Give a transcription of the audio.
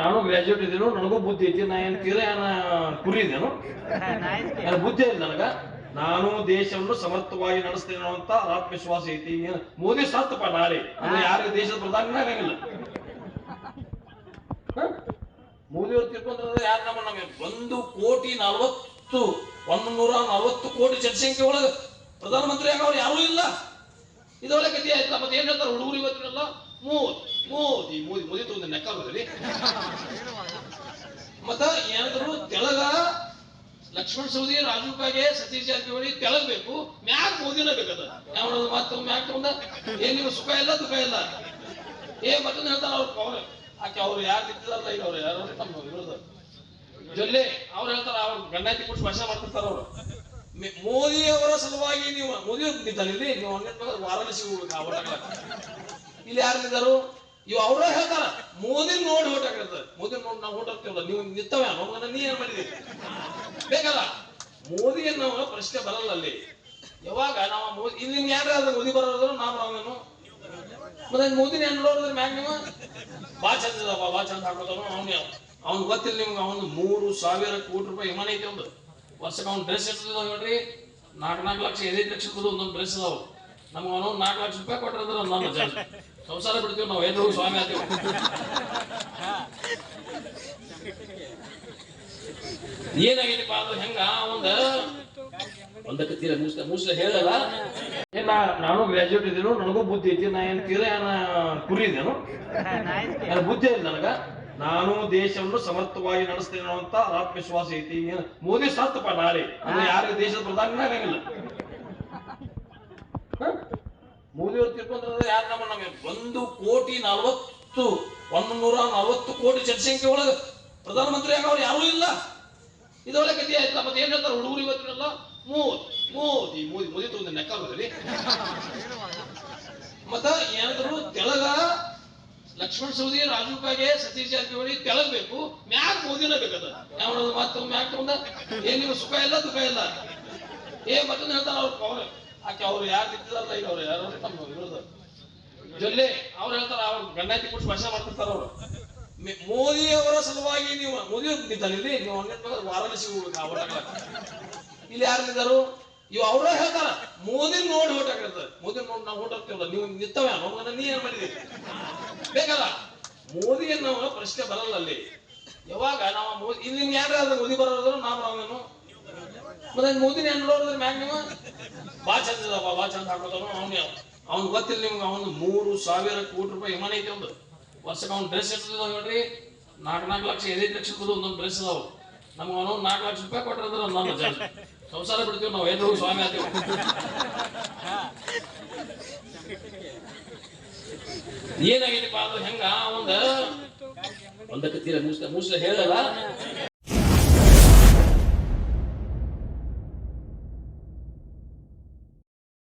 ನಾನು ಗ್ರಾಜುಯೇಟ್ ಇದ್ದೇನು ನನಗೂ ಬುದ್ಧಿ ಐತಿ ನಾ ಏನ್ ತೀರ ಕುರಿ ಇದೇನು ನನ್ನ ಬುದ್ಧಿ ಐತಿ ನನಗ. ನಾನು ದೇಶವನ್ನು ಸಮರ್ಥವಾಗಿ ನಡೆಸ್ತೇನೆ ಅಂತ ಆತ್ಮವಿಶ್ವಾಸ ಐತಿ. ಮೋದಿ ಸತ್ತಪ್ಪ ನಾಳೆ. ಅಂದ್ರೆ ಯಾರಿಗೆ ದೇಶದ ಪ್ರಧಾನಿ ಆಗಂಗಿಲ್ಲ? ಮೋದಿ ಅವ್ರು ತಿಳ್ಕೊಂಡ್ರೆ ಯಾರು ನಮ್ಮ ನಮಗೆ? ಒಂದು ಕೋಟಿ ನಲವತ್ತು ಒಂದು ನೂರ ನಲವತ್ತು ಕೋಟಿ ಜನಸಂಖ್ಯೆ ಒಳಗ ಪ್ರಧಾನಮಂತ್ರಿ ಆಗವ್ರು ಯಾರೂ ಇಲ್ಲ. ಇದೊಳ್ಳೆ ಗತಿ ಆಯ್ತಲ್ಲ ಮತ್ತೆ ಏನ್ ಹೇಳ್ತಾರೆ ಹುಡುಗರು ಇವತ್ತಿನಲ್ಲ? ಮೋದಿ ಮೋದಿ ಮೋದಿ ಮೋದಿ ತಗೊಂಡು ನೆಕ್ಕಾಗದ್ರಿ ಮತ್ತ ಏನಾದ್ರು ತೆಳಗ ಲಕ್ಷ್ಮಣ್ ಸವದಿ ರಾಜು ಕಾಗೆ, ಸತೀಶ್ ಜಾರಕಿಹೊಳಿ ಬೇಕು ಮ್ಯಾಗ ಮೋದಿನ ಬೇಕದ ಯಾವ ಮತ್ತೆ ಮ್ಯಾಗ ತಗೊಂಡ? ಏನ್ ನೀವು ಸುಖ ಇಲ್ಲ, ದುಃಖ ಇಲ್ಲ? ಏ, ಮತ್ತೊಂದು ಹೇಳ್ತಾರ ಅವ್ರು ಅವ್ರು ಆಕೆ ಅವ್ರು ಯಾರು ನಿಂತಿದಾರಲ್ಲ ಈಗ ಅವ್ರು ಯಾರು ತಮ್ಮ ವಿರೋಧ ಜೊಲ್ಲೆ, ಅವ್ರು ಹೇಳ್ತಾರ, ಅವ್ರು ಗಂಡಾತಿ ಕೊಟ್ಟು ಭಾಷೆ ಮಾಡ್ತಿರ್ತಾರ ಅವ್ರು. ಮೋದಿ ಅವರ ಸಲುವಾಗಿ ನೀವು ಮೋದಿ ಬಿದ್ದಾನೆ ನಿಂತಾನೆ ಇಲ್ಲಿ ನೀವು ಹಂಗೆ ವಾರಾಣಸಿ. ಇಲ್ಲಿ ಯಾರು ಇದ್ದಾರು? ಇವ್ ಅವ್ರ ಹೇಳ್ತಾರ, ಮೋದಿ ನೋಡಿ ಓಟ್ ಮೋದಿ ನೋಡಿ ನಾವು ಓಟ್ ನೀವು ನಿಂತವ, ಅನ್ನೋದನ್ನ ನೀ ಏನ್ ಮಾಡಿದ್ರಿ ಬೇಕಲ್ಲ? ಮೋದಿ ಅನ್ನೋ ಪ್ರಶ್ನೆ ಬರಲ್ಲ ಅಲ್ಲಿ. ಯಾವಾಗ ನಾವು ಮೋದಿ ಇಲ್ಲಿ ನಿಮ್ಗೆ ಯಾರು ಮೋದಿ ಬರೋದ್ರು ನಾ ಬರೋನು ಮತ್ತೆ ಮೋದಿನ ಏನ್ ನೋಡಿದ್ರೆ ಮ್ಯಾಗ ನೀವು? ಬಾ ಚಂದ ಬಾ ಚಂದ ಹಾಕೋತಾನು ಅವ್ನು ಅವ್ನ್ ಗೊತ್ತಿಲ್ಲ ನಿಮ್ಗೆ, ಅವನು ಮೂರು ಸಾವಿರ ಕೋಟಿ ರೂಪಾಯಿ ವಿಮಾನ ಐತಿ ಒಂದು. ವರ್ಷಕ್ಕೆ ಒಂದು ಡ್ರೆಸ್ ಇರ್ತದ ನೋಡ್ರಿ ನಾಲ್ಕು ನಾಲ್ಕು ಲಕ್ಷ ಐದೈದು ಲಕ್ಷ ಕೊಡು ಒಂದೊಂದು ಡ್ರೆಸ್ ಅದಾವ ನಮ್ಗೆ ಅವನು ನಾಲ್ಕು ಲಕ್ಷ ರೂಪಾಯಿ ಕೊಟ್ಟರೆ ನಮ್ಮ ಜನ. ಸಂಸಾರ ಬಿಡ್ತೀವಿ ನಾವು ಎದುರು ಸ್ವಾಮಿ ಆತೀವಿ ಏನಾಗೈತಿಪ್ಪ ಅದು ಹೆಂಗ ಒಂದ ಒಂದಕ್ಕೆ ತೀರ ಮುಸ್ಲ ಮುಸ್ಲ ಹೇಳಲ್ಲ. ಏನ ನಾನು ಗ್ರಾಜುಯೇಟ್ ಇದ್ದೀನಿ ನನಗೂ ಬುದ್ಧಿ ಐತಿ ನಾ ಏನ್ ತೀರ ಏನ ಕುರಿ ಇದೇನು ನನ್ನ ಬುದ್ಧಿ ಐತಿ ನನಗ. ನಾನು ದೇಶವನ್ನು ಸಮರ್ಥವಾಗಿ ನಡೆಸ್ತೇನೆ ಅಂತ ಆತ್ಮವಿಶ್ವಾಸ ಐತಿ. ಏನ್ ಮೋದಿ ಸತ್ತಪ್ಪ ನಾಳೆ. ಅಂದ್ರೆ ಯಾರಿಗೂ ದೇಶದ ಪ್ರಧಾನಿ ಆಗಂಗಿಲ್ಲ. ಮೋದಿ ಅವ್ರು ತಿಳ್ಕೊಂಡ್ರೆ ಯಾರು ನಮ್ಮ ನಮಗೆ ಒಂದು ಕೋಟಿ ನಲವತ್ತು ಒಂದು ನೂರ ನಲವತ್ತು ಕೋಟಿ ಜನಸಂಖ್ಯೆ ಒಳಗ ಪ್ರಧಾನಮಂತ್ರಿ ಆಗವ್ರು ಯಾರೂ ಇಲ್ಲ. ಇದೊಳ್ಳೆ ಕಥೆ ಆಯ್ತಲ್ಲ ಮತ್ತೆ ಏನ್ ಹೇಳ್ತಾರೆ ಹುಡುಗರು ಇವತ್ತಿನಲ್ಲ? ಮೋದಿ ಮೋದಿ ಮೋದಿ ಮೋದಿ ತೊಂದ್ರೆ ನೆಕ್ಕ ಮತ್ತ ಏನಾದ್ರು ತೆಳಗ ಲಕ್ಷ್ಮಣ್ ಸೌದಿ ರಾಜು ಕಾಗೆ ಸತೀಶ್ ಜಾರಕಿಹೊಳಿ ತೆಳಗ್ ಬೇಕು ಮ್ಯಾಗ ಮೋದಿನ ಬೇಕದ. ಯಾವನದು ಮತ್ತೆ ಮ್ಯಾಗ ತಗೊಂಡ? ಏನ್ ನೀವು ಸುಖ ಇಲ್ಲ, ದುಃಖ ಇಲ್ಲ? ಏ, ಮತ್ತೊಂದು ಹೇಳ್ತಾರ ಅವ್ರು ಅವ್ರು. ಆಕೆ ಅವ್ರು ಯಾರು ನಿಂತಿದಾರಲ್ಲ ಈಗ ಅವ್ರು, ಯಾರು ತಮ್ಮ ವಿರೋಧ. ಜೊಲ್ಲೆ ಅವ್ರು ಹೇಳ್ತಾರ, ಅವ್ರು ಗಂಡಾತಿ ಕೊಟ್ಟು ಭಾಷೆ ಮಾಡ್ತಿರ್ತಾರ ಅವ್ರು. ಮೋದಿ ಅವರ ಸಲುವಾಗಿ ನೀವು, ಮೋದಿ ಅವ್ರು ನಿಂತಾನೆ ಇಲ್ಲಿ ನೀವು ಹಂಗೆ ವಾರಾಣಸಿ ಹೋಗ್ಬೇಕು ಇಲ್ಲಿ ಯಾರು ನಿಂತಾರು ಇವ್ ಅವ್ರ ಹೇಳ್ತಾರ ಮೋದಿ ನೋಡಿ ಓಟ್ ಹಾಕಿರ್ತಾರೆ ಮೋದಿ ನೋಡಿ ನಾವು ಓಟ್ ಹಾಕ್ತೀವಲ್ಲ, ನೀವು ನಿಂತವ ಅನ್ನೋದನ್ನ ನೀ ಏನ್ ಮಾಡಿದಿ? ಬೇಕಲ್ಲ? ಮೋದಿ ನಾವು ಪ್ರಶ್ನೆ ಬರಲ್ಲ ಅಲ್ಲಿ. ಯಾವಾಗ ನಾವು ಮೋದಿ ಇಲ್ಲಿ ನಿಮ್ಗೆ ಯಾರು ಮೋದಿ ಬರೋದ್ರು ನಾ ಬರೋದೇನು ಮತ್ತೆ ಮೋದಿನ ಏನ್ ನೋಡಿದ್ರೆ ನೀವು? ಬಾ ಚಂದ ಇದಾವ ಬಾ ಚಂದ ಹಾಕೋತಾನು ಅವ್ನ ಅವ್ನ್ ಗೊತ್ತಿಲ್ಲ ನಿಮ್ಗೆ, ಅವನು ಮೂರು ಸಾವಿರ ಕೋಟಿ ರೂಪಾಯಿ ವಿಮಾನ ಐತಿ ಒಂದು ವರ್ಷಕ್ಕೆ ಅವ್ನ ಡ್ರೆಸ್ ಇರ್ತದ ನೋಡ್ರಿ ನಾಲ್ಕು ನಾಲ್ಕು ಲಕ್ಷ, ಐದೈದು ಲಕ್ಷ ಒಂದೊಂದು ಡ್ರೆಸ್ ಅದಾವ ನಮ್ಗೆ ಒಂದೊಂದು ನಾಲ್ಕು ಲಕ್ಷ ರೂಪಾಯಿ ಕೊಟ್ಟರೆ ನಮ್ಮ ಜನ ಸಂಸಾರ ಬಿಡ್ತೀವಿ, ನಾವು ಏನು ಸ್ವಾಮಿ ಆತೀವಿ ಏನಾಗೈತಿಪ್ಪ ಅಂದ್ರೆ ಹೆಂಗ ಒಂದು ಒಂದಕ್ಕೆ ತೀರ ಮೂಸ ಮೂಸ ಹೇಳಲ್ಲ